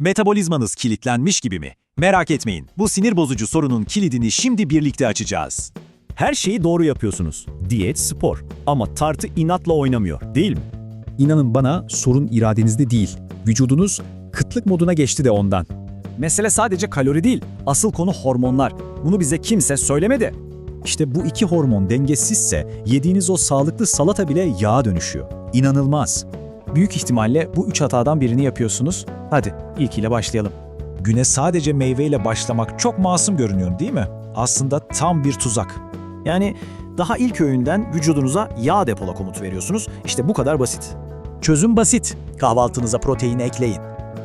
Metabolizmanız kilitlenmiş gibi mi? Merak etmeyin, bu sinir bozucu sorunun kilidini şimdi birlikte açacağız. Her şeyi doğru yapıyorsunuz. Diyet, spor. Ama tartı inatla oynamıyor, değil mi? İnanın bana sorun iradenizde değil. Vücudunuz kıtlık moduna geçti de ondan. Mesele sadece kalori değil, asıl konu hormonlar. Bunu bize kimse söylemedi. İşte bu iki hormon dengesizse yediğiniz o sağlıklı salata bile yağa dönüşüyor. İnanılmaz. Büyük ihtimalle bu üç hatadan birini yapıyorsunuz. Hadi ilkiyle başlayalım. Güne sadece meyveyle başlamak çok masum görünüyor değil mi? Aslında tam bir tuzak. Yani daha ilk öğünden vücudunuza yağ depola komutu veriyorsunuz. İşte bu kadar basit. Çözüm basit. Kahvaltınıza protein ekleyin.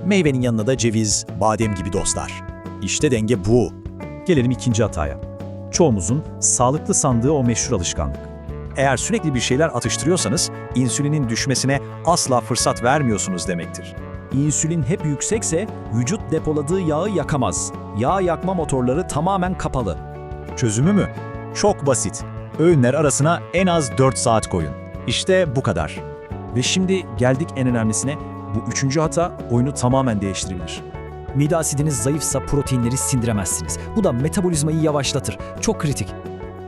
Meyvenin yanına da ceviz, badem gibi dostlar. İşte denge bu. Gelelim ikinci hataya. Çoğumuzun sağlıklı sandığı o meşhur alışkanlık. Eğer sürekli bir şeyler atıştırıyorsanız insülinin düşmesine asla fırsat vermiyorsunuz demektir. İnsülin hep yüksekse vücut depoladığı yağı yakamaz. Yağ yakma motorları tamamen kapalı. Çözümü mü? Çok basit. Öğünler arasına en az 4 saat koyun. İşte bu kadar. Ve şimdi geldik en önemlisine. Bu üçüncü hata oyunu tamamen değiştirebilir. Mide asidiniz zayıfsa proteinleri sindiremezsiniz. Bu da metabolizmayı yavaşlatır. Çok kritik.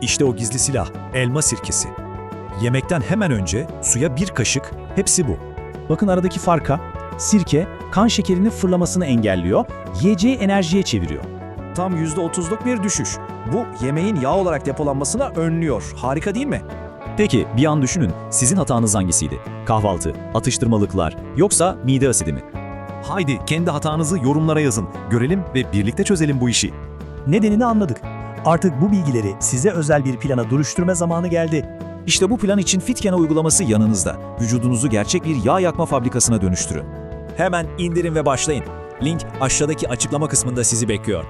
İşte o gizli silah, elma sirkesi. Yemekten hemen önce suya bir kaşık, hepsi bu. Bakın aradaki farka. Sirke kan şekerinin fırlamasını engelliyor, yiyeceği enerjiye çeviriyor. Tam %30'luk bir düşüş. Bu yemeğin yağ olarak depolanmasına önlüyor. Harika değil mi? Peki bir an düşünün, sizin hatanız hangisiydi? Kahvaltı, atıştırmalıklar yoksa mide asidi mi? Haydi kendi hatanızı yorumlara yazın. Görelim ve birlikte çözelim bu işi. Nedenini anladık. Artık bu bilgileri size özel bir plana dönüştürme zamanı geldi. İşte bu plan için Fitkena uygulaması yanınızda. Vücudunuzu gerçek bir yağ yakma fabrikasına dönüştürün. Hemen indirin ve başlayın. Link aşağıdaki açıklama kısmında sizi bekliyor.